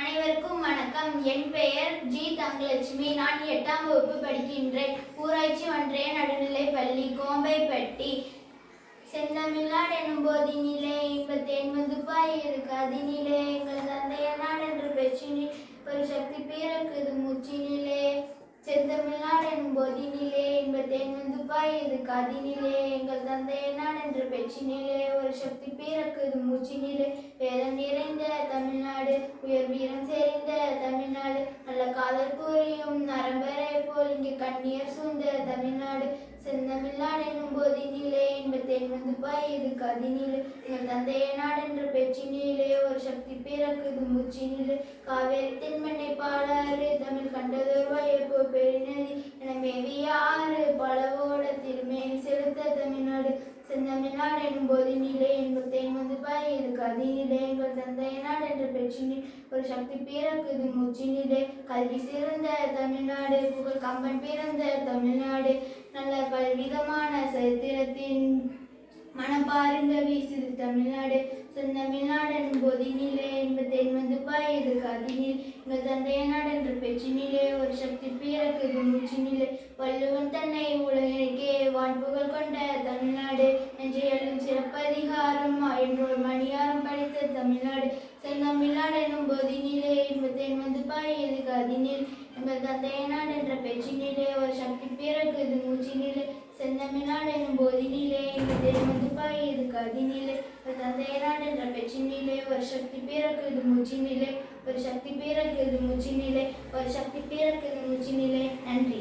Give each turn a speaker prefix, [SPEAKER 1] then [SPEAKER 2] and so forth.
[SPEAKER 1] அனைவருக்கும் வணக்கம். என் பெயர் ஜி தங்கலட்சுமி. நான் எட்டாம் வகுப்பு படிக்கின்றேன். ஊராட்சி ஒன்றிய நடுநிலை பள்ளி கோம்பைப்பட்டி. செந்தமிழ்நாடு எனும் போதினிலே இன்பத்தேன் மதுப்பாய் இருக்கு அதினிலே எங்கள் தந்தைய நாடு என்று பெற்றினில் ஒரு சக்தி பிறக்குது மூச்சினிலே செந்தமிழ்நாடு எனும் போதினிலே இன்பத்தேன் மதுப்பாய் இருக்கு அதினிலே எங்கள் தந்தைய நாடு என்று பெற்றினிலே ஒரு சக்தி பிறக்குது மூச்சினிலே வேதம் நிறைந்த தமிழ்நாடு உயர் நல்ல நரம்பரை போல் இங்கே கண்ணியர் சூழ்ந்த தமிழ்நாடு செந்தமிழ்நாடு எனும் போதினிலே தென் வந்து இது கதினிலே எங்கள் தந்தைய நாடு என்ற பெற்றினிலே ஒரு சக்தி பிறக்குது மூச்சினிலே காவேரி தென்மண்ணை பாடாறு தமிழ் கண்டதோர் வயப்போ பெருநதி என மேவியாறு பலவோட திருமேனி செலுத்த தமிழ்நாடு செந்தமிழ்நாடு எனும் போதினிலே இன்பத்தேன் வந்து இது கதினிலே எங்கள் தந்தை வெற்றினில் ஒரு சக்தி பிறக்குது முச்சினிலே கல்வி சிறந்த தமிழ்நாடு புகழ் கம்பன் பிறந்த தமிழ்நாடு நல்ல பல்விதமான சரித்திரத்தின் மனப்பாருங்க வீசுது தமிழ்நாடு செந்தமிழ்நாடன் பொதினிலே என்பதேன் வந்து பாயுது கதினில் எங்கள் தந்தைய நாடு என்ற பெற்றினிலே ஒரு சக்தி பிறக்குது முச்சினிலே வள்ளுவன் தன்னை உலகிற்கே படித்த தமிழ்நாடு செந்தமிழ்நாடு எனும் போதினிலே என்பதேன் வந்து பாயுது கதினில் எங்கள் தந்தைய நாடு என்ற பெற்றினிலே ஒரு சக்தி பிறகுது மூச்சினிலே செந்தமிழ்நாடு எனும் போதினிலே எங்கள் தேர்மது பாயுது கதினிலே ஒரு தந்தைய நாடு என்ற பெற்றினிலே ஒரு சக்தி பிறகுது மூச்சினிலே ஒரு சக்தி பிறகுது மூச்சினிலே ஒரு சக்தி பிறகுது மூச்சினிலே நன்றி